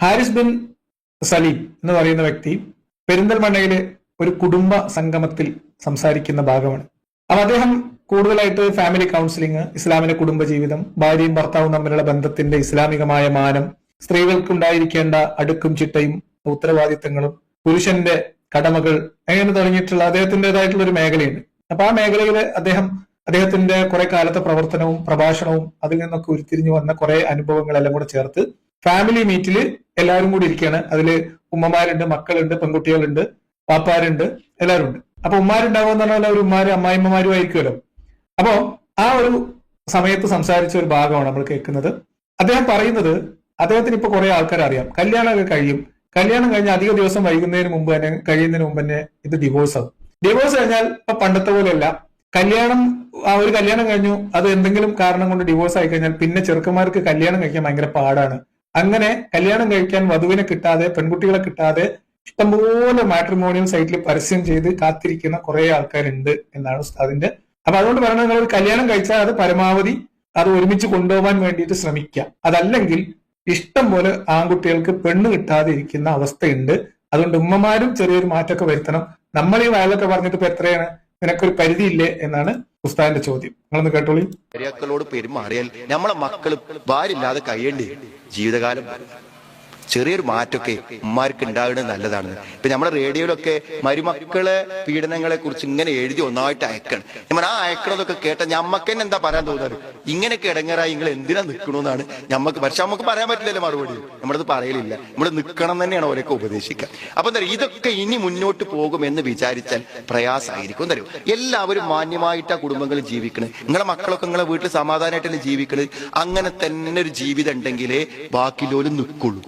Haris bin Saleem എന്ന് പറയുന്ന വ്യക്തി പെരിന്തൽമണ്ണയിലെ ഒരു കുടുംബ സംഗമത്തിൽ സംസാരിക്കുന്ന ഭാഗമാണ്. അപ്പൊ അദ്ദേഹം കൂടുതലായിട്ട് ഫാമിലി കൗൺസിലിംഗ് ഇസ്ലാമിലെ കുടുംബജീവിതം ഭാര്യയും ഭർത്താവും തമ്മിലുള്ള ബന്ധത്തിന്റെ ഇസ്ലാമികമായ മാനം സ്ത്രീകൾക്കുണ്ടായിരിക്കേണ്ട അടുക്കും ചിട്ടയും ഉത്തരവാദിത്തങ്ങളും പുരുഷന്റെ കടമകൾ അങ്ങനെ തുടങ്ങിയിട്ടുള്ള അദ്ദേഹത്തിന്റെതായിട്ടുള്ള ഒരു മേഖലയുണ്ട്. അപ്പൊ ആ മേഖലയിൽ അദ്ദേഹം അദ്ദേഹത്തിന്റെ കുറെ കാലത്തെ പ്രവർത്തനവും പ്രഭാഷണവും അതിൽ നിന്നൊക്കെ ഉരുത്തിരിഞ്ഞു വന്ന കുറെ അനുഭവങ്ങളെല്ലാം കൂടെ ചേർത്ത് ഫാമിലി മീറ്റിൽ എല്ലാവരും കൂടി ഇരിക്കുകയാണ് അതിൽ ഉമ്മമാരുണ്ട് മക്കളുണ്ട് പെൺകുട്ടികളുണ്ട് പാപ്പാരുണ്ട് എല്ലാവരും ഉണ്ട് അപ്പൊ ഉമ്മാരുണ്ടാവുക എന്ന് പറഞ്ഞാൽ ഒരു ഉമ്മാരും അമ്മായിമ്മമാരും ആയിരിക്കുമല്ലോ. അപ്പോ ആ ഒരു സമയത്ത് സംസാരിച്ച ഒരു ഭാഗമാണ് നമ്മൾ കേൾക്കുന്നത്. അദ്ദേഹം പറയുന്നത് അദ്ദേഹത്തിന് ഇപ്പൊ കുറെ ആൾക്കാർ അറിയാം. കല്യാണമൊക്കെ കഴിയും. കല്യാണം കഴിഞ്ഞ അധിക ദിവസം വൈകുന്നതിന് മുമ്പ് തന്നെ കഴിയുന്നതിന് മുമ്പ് തന്നെ ഇത് ഡിവോഴ്സ് ആവും. ഡിവോഴ്സ് കഴിഞ്ഞാൽ ഇപ്പൊ പണ്ടത്തെ പോലെയല്ല. കല്യാണം ആ ഒരു കല്യാണം കഴിഞ്ഞു. അത് എന്തെങ്കിലും കാരണം കൊണ്ട് ഡിവോഴ്സ് ആയി കഴിഞ്ഞാൽ പിന്നെ ചെറുക്കന്മാർക്ക് കല്യാണം കഴിക്കാൻ ഭയങ്കര പാടാണ്. അങ്ങനെ കല്യാണം കഴിക്കാൻ വധുവിനെ കിട്ടാതെ പെൺകുട്ടികളെ കിട്ടാതെ ഇഷ്ടംപോലെ മാട്രിമോണിയൽ സൈറ്റിൽ പരസ്യം ചെയ്ത് കാത്തിരിക്കുന്ന കുറെ ആൾക്കാരുണ്ട് എന്നാണ് ഉസ്താദിന്റെ. അപ്പൊ അതുകൊണ്ട് പറയുന്നത് നിങ്ങൾ ഒരു കല്യാണം കഴിച്ചാൽ അത് പരമാവധി അത് ഒരുമിച്ച് കൊണ്ടുപോകാൻ വേണ്ടിയിട്ട് ശ്രമിക്കുക. അതല്ലെങ്കിൽ ഇഷ്ടം പോലെ ആൺകുട്ടികൾക്ക് പെണ്ണ് കിട്ടാതെ ഇരിക്കുന്ന അവസ്ഥയുണ്ട്. അതുകൊണ്ട് ഉമ്മമാരും ചെറിയൊരു മാറ്റമൊക്കെ വരുത്തണം. നമ്മൾ ഈ വയലൊക്കെ പറഞ്ഞിട്ട് ഇപ്പൊ എത്രയാണ്? നിനക്കൊരു പരിധിയില്ലേ എന്നാണ് ഉസ്താദിന്റെ ചോദ്യം. നിങ്ങളൊന്ന് കേട്ടോളി. പെരുമാറിയാൽ നമ്മളെ മക്കൾ ഭാര്യയില്ലാതെ കഴിയേണ്ടി? ജീവിതകാലം ചെറിയൊരു മാറ്റമൊക്കെ ഉമ്മാർക്ക് ഉണ്ടാകുന്നത് നല്ലതാണ്. ഇപ്പൊ നമ്മുടെ റേഡിയോയിലൊക്കെ മരുമക്കളെ പീഡനങ്ങളെ കുറിച്ച് ഇങ്ങനെ എഴുതി ഒന്നായിട്ട് അയക്കണം. നമ്മൾ ആ അയക്കണതൊക്കെ കേട്ട ഞമ്മക്ക് തന്നെ എന്താ പറയാൻ തോന്നുന്നത് ഇങ്ങനെയൊക്കെ ഇടങ്ങറായി നിങ്ങൾ എന്തിനാ നിൽക്കണമെന്നാണ് ഞമ്മക്ക് പക്ഷെ നമുക്ക് പറയാൻ പറ്റില്ലല്ലോ മറുപടി. നമ്മളത് പറയലില്ല. നമ്മൾ നിൽക്കണം തന്നെയാണ് അവരൊക്കെ ഉപദേശിക്കുക. അപ്പൊ എന്താ ഇതൊക്കെ ഇനി മുന്നോട്ട് പോകുമെന്ന് വിചാരിച്ചാൽ പ്രയാസമായിരിക്കും. പറയുക എല്ലാവരും മാന്യമായിട്ട് ആ കുടുംബങ്ങൾ ജീവിക്കണേ. നിങ്ങളെ മക്കളൊക്കെ നിങ്ങളെ വീട്ടിൽ സമാധാനമായിട്ടല്ലേ ജീവിക്കണത് അങ്ങനെ തന്നെ ഒരു ജീവിതം ഉണ്ടെങ്കിലേ ബാക്കിലോലും നിൽക്കുള്ളൂ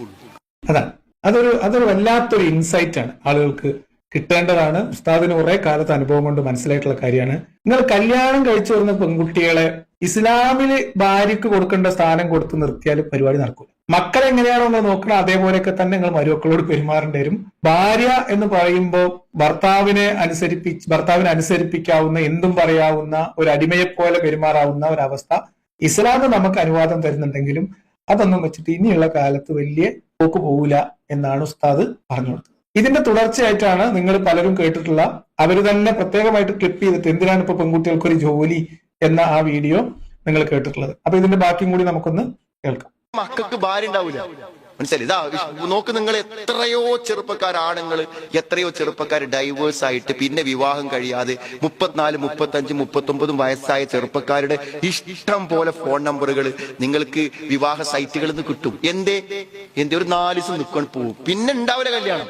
അതാണ്. അതൊരു അതൊരു വല്ലാത്തൊരു ഇൻസൈറ്റ് ആണ് ആളുകൾക്ക് കിട്ടേണ്ടതാണ്. ഉസ്താദിന് കുറെ കാലത്ത് അനുഭവം കൊണ്ട് മനസ്സിലായിട്ടുള്ള കാര്യമാണ്. നിങ്ങൾ കല്യാണം കഴിച്ചു വരുന്ന പെൺകുട്ടികളെ ഇസ്ലാമിൽ ഭാര്യക്ക് കൊടുക്കേണ്ട സ്ഥാനം കൊടുത്ത് നിർത്തിയാൽ പരിപാടി നടക്കും മക്കൾ എങ്ങനെയാണോ നിങ്ങൾ നോക്കണം അതേപോലെയൊക്കെ തന്നെ നിങ്ങൾ മരുമക്കളോട് പെരുമാറേണ്ടി വരും. ഭാര്യ എന്ന് പറയുമ്പോൾ ഭർത്താവിനെ അനുസരിപ്പി ഭർത്താവിനെ അനുസരിപ്പിക്കാവുന്ന എന്തും പറയാവുന്ന ഒരു അടിമയെ പോലെ പെരുമാറാവുന്ന ഒരവസ്ഥ ഇസ്ലാം നമുക്ക് അനുവാദം തരുന്നുണ്ടെങ്കിലും അതൊന്നും വെച്ചിട്ട് ഇനിയുള്ള കാലത്ത് വലിയ പോക്ക് പോകില്ല എന്നാണ് ഉസ്താദ് പറഞ്ഞു കൊടുത്തത്. ഇതിന്റെ തുടർച്ചയായിട്ടാണ് നിങ്ങൾ പലരും കേട്ടിട്ടുള്ള അവർ തന്നെ പ്രത്യേകമായിട്ട് ക്ലിപ്പ് ചെയ്തിട്ട് എന്തിനാണ് ഇപ്പൊ പെൺകുട്ടികൾക്ക് ഒരു ജോലി എന്ന ആ വീഡിയോ നിങ്ങൾ കേട്ടിട്ടുള്ളത്. അപ്പൊ ഇതിന്റെ ബാക്കിയും കൂടി നമുക്കൊന്ന് കേൾക്കാം. മക്കൾക്ക് ഭാര്യ ഉണ്ടാവില്ല മനസ്സിലായി ഇതാ നോക്ക് നിങ്ങൾ എത്രയോ ചെറുപ്പക്കാർ ആണുങ്ങൾ എത്രയോ ചെറുപ്പക്കാർ ഡൈവേഴ്സ് ആയിട്ട് പിന്നെ വിവാഹം കഴിയാതെ മുപ്പത്തിനാല് മുപ്പത്തഞ്ച് മുപ്പത്തൊമ്പതും വയസ്സായ ചെറുപ്പക്കാരുടെ ഇഷ്ടം പോലെ ഫോൺ നമ്പറുകൾ നിങ്ങൾക്ക് വിവാഹ സൈറ്റുകളിൽ നിന്ന് കിട്ടും. എന്തേ? എന്തേ? ഒരു നാല് ദിവസം നിൽക്കാൻ പോവും. പിന്നെ ഉണ്ടാവില്ല കല്യാണം.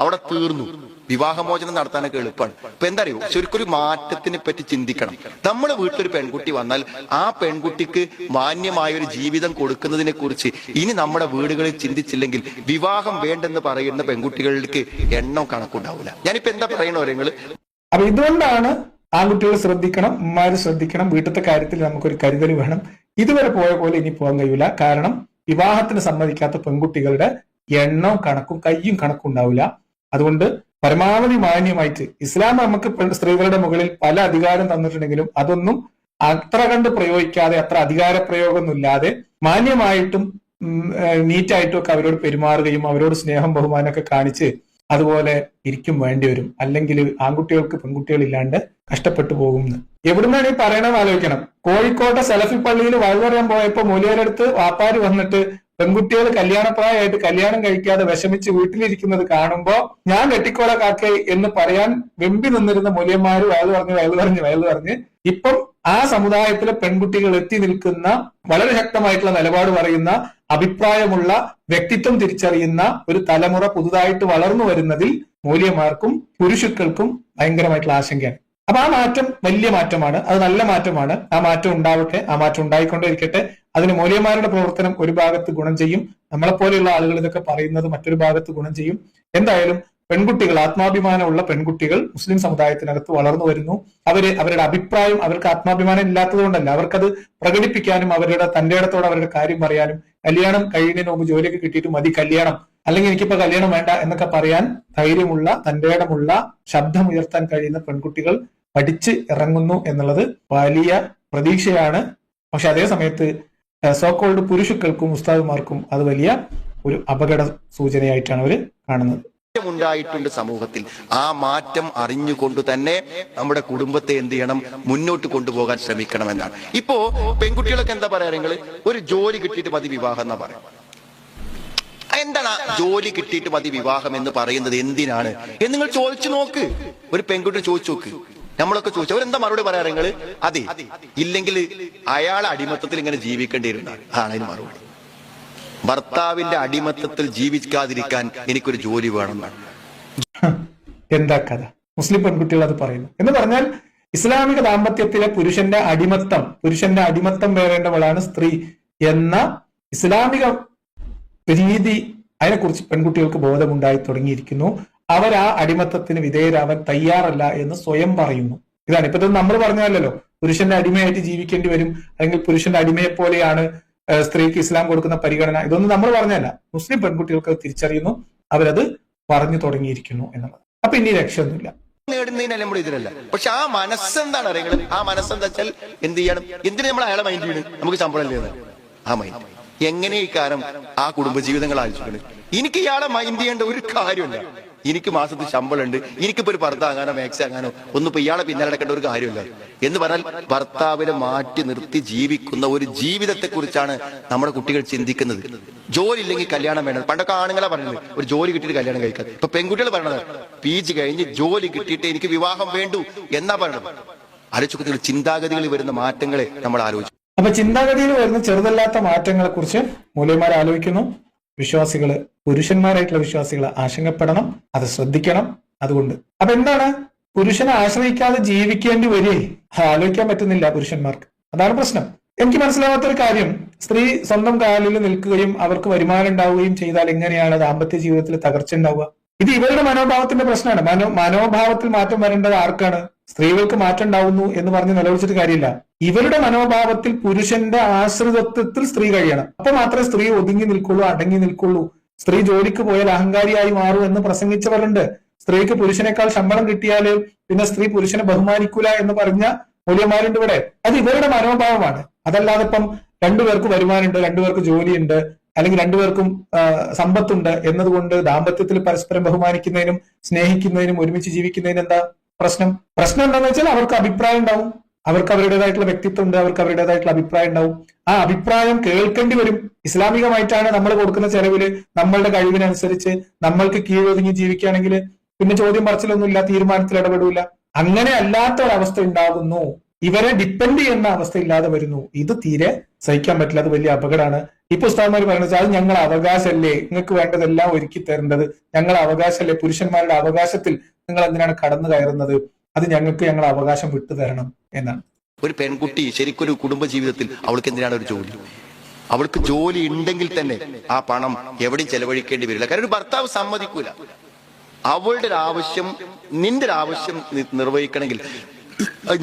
അവിടെ തീർന്നു. വിവാഹമോചനം നടത്താനൊക്കെ എളുപ്പമാണ് ഇപ്പൊ എന്താ അറിയോ ശരിക്കൊരു മാറ്റത്തിനെ പറ്റി ചിന്തിക്കണം. നമ്മുടെ വീട്ടിലൊരു പെൺകുട്ടി വന്നാൽ ആ പെൺകുട്ടിക്ക് മാന്യമായ ഒരു ജീവിതം കൊടുക്കുന്നതിനെ കുറിച്ച് ഇനി നമ്മുടെ വീടുകളിൽ ചിന്തിച്ചില്ലെങ്കിൽ വിവാഹം വേണ്ടെന്ന് പറയുന്ന പെൺകുട്ടികൾക്ക് എണ്ണം കണക്കുണ്ടാവില്ല ഞാനിപ്പോ എന്താ പറയണോ നിങ്ങൾ അപ്പൊ ഇതുകൊണ്ടാണ് ആൺകുട്ടികൾ ശ്രദ്ധിക്കണം ഉമ്മമാര് ശ്രദ്ധിക്കണം വീട്ടിലത്തെ കാര്യത്തിൽ നമുക്കൊരു കരുതൽ വേണം. ഇതുവരെ പോയ പോലെ ഇനി പോകാൻ കഴിയില്ല കാരണം വിവാഹത്തിന് സമ്മതിക്കാത്ത പെൺകുട്ടികളുടെ എണ്ണവും കണക്കും കയ്യും കണക്കും ഉണ്ടാവില്ല അതുകൊണ്ട് പരമാവധി മാന്യമായിട്ട് ഇസ്ലാം നമുക്ക് സ്ത്രീകളുടെ മുകളിൽ പല അധികാരം തന്നിട്ടുണ്ടെങ്കിലും അതൊന്നും അത്ര കണ്ട് പ്രയോഗിക്കാതെ അത്ര അധികാര പ്രയോഗമൊന്നും ഇല്ലാതെ മാന്യമായിട്ടും നീറ്റായിട്ടും ഒക്കെ അവരോട് പെരുമാറുകയും അവരോട് സ്നേഹം ബഹുമാനമൊക്കെ കാണിച്ച് അതുപോലെ ഇരിക്കും വേണ്ടി വരും അല്ലെങ്കിൽ ആൺകുട്ടികൾക്ക് പെൺകുട്ടികൾ ഇല്ലാണ്ട് കഷ്ടപ്പെട്ടു പോകും. എവിടുന്നാണ് ഈ പറയണത് ആലോചിക്കണം കോഴിക്കോട്ടെ സെലഫി പള്ളിയിൽ വഴുതറിയാൻ പോയപ്പോ മൂലിയരടുത്ത് വാപ്പാര് വന്നിട്ട് പെൺകുട്ടികൾ കല്യാണപ്രായമായിട്ട് കല്യാണം കഴിക്കാതെ വിഷമിച്ച് വീട്ടിലിരിക്കുന്നത് കാണുമ്പോ ഞാൻ വെട്ടിക്കോള കാക്കെ എന്ന് പറയാൻ വെമ്പി നിന്നിരുന്ന മൂല്യന്മാര് വയൽ പറഞ്ഞ് വയൽ പറഞ്ഞ് വയൽ പറഞ്ഞ്. ഇപ്പം ആ സമുദായത്തിലെ പെൺകുട്ടികൾ എത്തി നിൽക്കുന്ന വളരെ ശക്തമായിട്ടുള്ള നിലപാട് പറയുന്ന അഭിപ്രായമുള്ള വ്യക്തിത്വം തിരിച്ചറിയുന്ന ഒരു തലമുറ പുതുതായിട്ട് വളർന്നു വരുന്നതിൽ മൂല്യന്മാർക്കും പുരുഷുക്കൾക്കും ഭയങ്കരമായിട്ടുള്ള ആശങ്കയാണ്. അപ്പൊ ആ മാറ്റം വലിയ മാറ്റമാണ്. അത് നല്ല മാറ്റമാണ്. ആ മാറ്റം ഉണ്ടാവട്ടെ ആ മാറ്റം ഉണ്ടായിക്കൊണ്ടേയിരിക്കട്ടെ. അതിന് മൂല്യന്മാരുടെ പ്രവർത്തനം ഒരു ഭാഗത്ത് ഗുണം ചെയ്യും. നമ്മളെപ്പോലെയുള്ള ആളുകൾ ഇതൊക്കെ പറയുന്നത് മറ്റൊരു ഭാഗത്ത് ഗുണം ചെയ്യും. എന്തായാലും പെൺകുട്ടികൾ ആത്മാഭിമാനമുള്ള പെൺകുട്ടികൾ മുസ്ലിം സമുദായത്തിനകത്ത് വളർന്നു വരുന്നു. അവർ അവരുടെ അഭിപ്രായം അവർക്ക് ആത്മാഭിമാനം ഇല്ലാത്തത് കൊണ്ടല്ല അവർക്കത് പ്രകടിപ്പിക്കാനും അവരുടെ തന്റെ ഇടത്തോടെ അവരുടെ കാര്യം പറയാനും കല്യാണം കഴിയുന്നതിന് മുമ്പ് ജോലിയൊക്കെ കിട്ടിയിട്ട് മതി കല്യാണം. അല്ലെങ്കിൽ എനിക്കിപ്പോ കല്യാണം വേണ്ട എന്നൊക്കെ പറയാൻ ധൈര്യമുള്ള തന്റെ ഇടമുള്ള ശബ്ദം ഉയർത്താൻ കഴിയുന്ന പെൺകുട്ടികൾ പഠിച്ച് ഇറങ്ങുന്നു എന്നുള്ളത് വലിയ പ്രതീക്ഷയാണ്. പക്ഷെ അതേ സമയത്ത് സോക്കോൾഡ് പുരുഷുക്കൾക്കും ഉസ്താദുമാർക്കും അത് വലിയ ഒരു അപകട സൂചനയായിട്ടാണ് അവർ കാണുന്നത്. ഉണ്ടായിട്ടുണ്ട് സമൂഹത്തിൽ. ആ മാറ്റം അറിഞ്ഞുകൊണ്ട് തന്നെ നമ്മുടെ കുടുംബത്തെ എന്ത് ചെയ്യണം? മുന്നോട്ട് കൊണ്ടുപോകാൻ ശ്രമിക്കണം എന്നാണ് ഇപ്പോ പെൺകുട്ടികളൊക്കെ എന്താ പറയാ നിങ്ങൾ ഒരു ജോലി കിട്ടിയിട്ട് മതി വിവാഹം എന്നാ പറയാം. എന്താണ് ജോലി കിട്ടിയിട്ട് മതി വിവാഹം എന്ന് പറയുന്നത്? എന്തിനാണ്? എന്ന് നിങ്ങൾ ചോദിച്ചു നോക്ക്. ഒരു പെൺകുട്ടി ചോദിച്ചു നോക്ക്. നമ്മളൊക്കെ ചോദിച്ചു അവരെന്താ മറുപടി പറയാറ് നിങ്ങൾ? അതെ ഇല്ലെങ്കിൽ അയാൾ അടിമത്തത്തിൽ ഇങ്ങനെ ജീവിക്കേണ്ടി വരുന്ന ആണ് മറുപടി. ഭർത്താവിന്റെ അടിമത്തത്തിൽ ജീവിക്കാതിരിക്കാൻ എനിക്കൊരു ജോലി വേണമെന്നാണ് എന്താ കഥ? മുസ്ലിം പെൺകുട്ടികൾ അത് പറയുന്നു. എന്ന് പറഞ്ഞാൽ ഇസ്ലാമിക ദാമ്പത്യത്തിലെ പുരുഷന്റെ അടിമത്തം പുരുഷന്റെ അടിമത്തം വേറേണ്ടവളാണ് സ്ത്രീ എന്ന ഇസ്ലാമിക രീതി അതിനെക്കുറിച്ച് പെൺകുട്ടികൾക്ക് ബോധമുണ്ടായി തുടങ്ങിയിരിക്കുന്നു. അവർ ആ അടിമത്തത്തിന് വിധേയരാവാൻ തയ്യാറല്ല എന്ന് സ്വയം പറയുന്നു. ഇതാണ്. ഇപ്പൊ നമ്മൾ പറഞ്ഞല്ലോ പുരുഷന്റെ അടിമയായിട്ട് ജീവിക്കേണ്ടി വരും. അല്ലെങ്കിൽ പുരുഷന്റെ അടിമയെ പോലെയാണ് സ്ത്രീക്ക് ഇസ്ലാം കൊടുക്കുന്ന പരിഗണന. ഇതൊന്നും നമ്മൾ പറഞ്ഞല്ല മുസ്ലിം പെൺകുട്ടികൾക്ക് അത് തിരിച്ചറിയുന്നു. അവരത് പറഞ്ഞു തുടങ്ങിയിരിക്കുന്നു എന്നുള്ളത്. അപ്പൊ ഇനി രക്ഷയൊന്നുമില്ല. നേടുന്നതിനല്ല നമ്മൾ ഇതിനല്ല. പക്ഷെ ആ മനസ്സെന്താണ് അറിയുന്നത്? ആ മനസ്സെന്താ വെച്ചാൽ എന്ത് ചെയ്യണം? എന്തിനു നമ്മൾ അയാളെ മൈൻഡ് വീണ് നമുക്ക് ശമ്പളം ആ മൈൻഡ് എങ്ങനെ ഈ കാരം ആ കുടുംബജീവിതങ്ങൾ ആലോചിക്കുന്നത് എനിക്ക് ഇയാളെ മൈൻഡ് ചെയ്യേണ്ട ഒരു കാര്യമില്ല. എനിക്ക് മാസത്തിൽ ശമ്പളം ഉണ്ട് എനിക്കിപ്പോ ഒരു ഭർത്താവ് ആകാനോ മാക്സ് ആകാനോ ഒന്നും ഇപ്പൊ ഇയാളെ പിന്നാലെ നടക്കേണ്ട ഒരു കാര്യമില്ല. എന്ന് പറഞ്ഞാൽ ഭർത്താവിനെ മാറ്റി നിർത്തി ജീവിക്കുന്ന ഒരു ജീവിതത്തെ കുറിച്ചാണ് നമ്മുടെ കുട്ടികൾ ചിന്തിക്കുന്നത്. ജോലി ഇല്ലെങ്കിൽ കല്യാണം വേണം. പണ്ടൊക്കെ ആണുങ്ങളെ പറഞ്ഞത് ഒരു ജോലി കിട്ടിയിട്ട് കല്യാണം കഴിക്കാൻ. ഇപ്പൊ പെൺകുട്ടികൾ പറയണത് പി ജി കഴിഞ്ഞ് ജോലി കിട്ടിയിട്ട് എനിക്ക് വിവാഹം വേണ്ടു എന്നാ പറയണത്. ആലോചിക്കുന്ന ചിന്താഗതികളിൽ വരുന്ന മാറ്റങ്ങളെ നമ്മൾ ആലോചിച്ചു. അപ്പൊ ചിന്താഗതിയിൽ വരുന്ന ചെറുതല്ലാത്ത മാറ്റങ്ങളെ കുറിച്ച് മൂലയന്മാർ ആലോചിക്കുന്നു. വിശ്വാസികൾ പുരുഷന്മാരായിട്ടുള്ള വിശ്വാസികൾ ആശങ്കപ്പെടണം അത് ശ്രദ്ധിക്കണം. അതുകൊണ്ട് അപ്പൊ എന്താണ്? പുരുഷനെ ആശ്രയിക്കാതെ ജീവിക്കേണ്ടി വരേ ആലോചിക്കാൻ പറ്റുന്നില്ല പുരുഷന്മാർക്ക്. അതാണ് പ്രശ്നം. എനിക്ക് മനസ്സിലാവാത്ത ഒരു കാര്യം. സ്ത്രീ സ്വന്തം കാലിൽ നിൽക്കുകയും അവർക്ക് വരുമാനം ഉണ്ടാവുകയും ചെയ്താൽ എങ്ങനെയാണ് ദാമ്പത്യ ജീവിതത്തിൽ തകർച്ച ഉണ്ടാവുക? ഇത് ഇവരുടെ മനോഭാവത്തിന്റെ പ്രശ്നമാണ്. മനോ മനോഭാവത്തിൽ മാറ്റം വരേണ്ടത് ആർക്കാണ്? സ്ത്രീകൾക്ക് മാറ്റം ഉണ്ടാവുന്നു എന്ന് പറഞ്ഞ് നിലവിളിച്ചിട്ട് കാര്യമില്ല. ഇവരുടെ മനോഭാവത്തിൽ പുരുഷന്റെ ആശ്രിതത്വത്തിൽ സ്ത്രീ കഴിയണം. അപ്പൊ മാത്രമേ സ്ത്രീ ഒതുങ്ങി നിൽക്കുള്ളൂ അടങ്ങി നിൽക്കുള്ളൂ. സ്ത്രീ ജോലിക്ക് പോയാൽ അഹങ്കാരിയായി മാറും എന്ന് പ്രസംഗിച്ചവരുണ്ട്. സ്ത്രീക്ക് പുരുഷനേക്കാൾ ശമ്പളം കിട്ടിയാൽ പിന്നെ സ്ത്രീ പുരുഷനെ ബഹുമാനിക്കൂല എന്ന് പറഞ്ഞ മൂല്യന്മാരുണ്ട് ഇവിടെ. അത് ഇവരുടെ മനോഭാവമാണ്. അതല്ലാതെ ഇപ്പം രണ്ടുപേർക്ക് വരുമാനമുണ്ട് രണ്ടുപേർക്ക് ജോലിയുണ്ട് അല്ലെങ്കിൽ രണ്ടുപേർക്കും സമ്പത്തുണ്ട് എന്നതുകൊണ്ട് ദാമ്പത്യത്തിൽ പരസ്പരം ബഹുമാനിക്കുന്നതിനും സ്നേഹിക്കുന്നതിനും ഒരുമിച്ച് ജീവിക്കുന്നതിനും എന്താ പ്രശ്നം? പ്രശ്നം എന്താണെന്ന് വെച്ചാൽ അവർക്ക് അഭിപ്രായം ഉണ്ടാവും. അവർക്ക് അവരുടേതായിട്ടുള്ള വ്യക്തിത്വം ഉണ്ട് അവർക്ക് അവരുടേതായിട്ടുള്ള അഭിപ്രായം ഉണ്ടാവും. ആ അഭിപ്രായം കേൾക്കേണ്ടി വരും. ഇസ്ലാമികമായിട്ടാണ് നമ്മൾ കൊടുക്കുന്ന ചെലവിൽ നമ്മളുടെ കഴിവിനനുസരിച്ച് നമ്മൾക്ക് കീഴൊതുങ്ങി ജീവിക്കുകയാണെങ്കിൽ പിന്നെ ചോദ്യം പറച്ചിലൊന്നുമില്ല തീരുമാനത്തിൽ ഇടപെടില്ല അങ്ങനെ അല്ലാത്ത ഒരവസ്ഥ ഉണ്ടാകുന്നു. ഇവരെ ഡിപ്പെൻഡ് ചെയ്യുന്ന അവസ്ഥ ഇല്ലാതെ വരുന്നു. ഇത് തീരെ സഹിക്കാൻ പറ്റില്ല. അത് വലിയ അപകടമാണ്. ഈ പുസ്തകന്മാർ പറയുന്നത് അത് ഞങ്ങൾ അവകാശമല്ലേ നിങ്ങൾക്ക് വേണ്ടതെല്ലാം ഒരുക്കി തരേണ്ടത് ഞങ്ങൾ അവകാശമല്ലേ പുരുഷന്മാരുടെ അവകാശത്തിൽ നിങ്ങൾ എന്തിനാണ് കടന്നു കയറുന്നത്? അത് ഞങ്ങൾക്ക് ഞങ്ങൾ അവകാശം വിട്ടു തരണം എന്നാണ്. ഒരു പെൺകുട്ടി ശരിക്കും ഒരു കുടുംബ ജീവിതത്തിൽ അവൾക്ക് എന്തിനാണ് ഒരു ജോലി? അവൾക്ക് ജോലി ഉണ്ടെങ്കിൽ തന്നെ ആ പണം എവിടെയും ചെലവഴിക്കേണ്ടി വരില്ല. കാരണം ഒരു ഭർത്താവ് സമ്മതിക്കൂല. അവളുടെ ഒരു ആവശ്യം നിന്റെ ഒരു ആവശ്യം നിർവഹിക്കണമെങ്കിൽ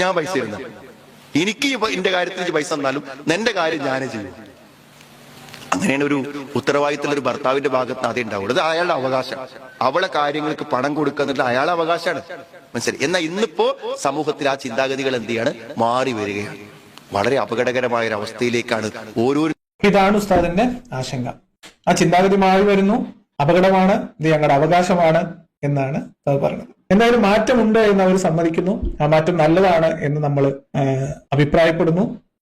ഞാൻ പൈസ തരുന്ന. എനിക്ക് എന്റെ കാര്യത്തിൽ പൈസ തന്നാലും നിന്റെ കാര്യം ഞാൻ ചെയ്യും. അങ്ങനെയാണ് ഒരു ഉത്തരവാദിത്തമുള്ള ഒരു ഭർത്താവിന്റെ ഭാഗത്ത് അതേ ഉണ്ടാവുള്ളൂ അത് അയാളുടെ അവകാശം. അവളെ കാര്യങ്ങൾക്ക് പണം കൊടുക്കുക അയാളുടെ അവകാശമാണ്. മനസ്സിലായി. എന്നാൽ ഇന്നിപ്പോ സമൂഹത്തിൽ ആ ചിന്താഗതികൾ എന്ത് ചെയ്യാണ്? മാറി വരികയാണ്. വളരെ അപകടകരമായ ഒരു അവസ്ഥയിലേക്കാണ് ഓരോ ഇതാണ് ഉസ്താദിന്റെ ആശങ്ക. ആ ചിന്താഗതി മാറി വരുന്നു. അപകടമാണ്. ഇത് ഞങ്ങളുടെ അവകാശമാണ് എന്നാണ് പറയുന്നത്. എന്തായാലും മാറ്റമുണ്ട് എന്ന് അവർ സമ്മതിക്കുന്നു. ആ മാറ്റം നല്ലതാണ് എന്ന് നമ്മൾ അഭിപ്രായപ്പെടുന്നു.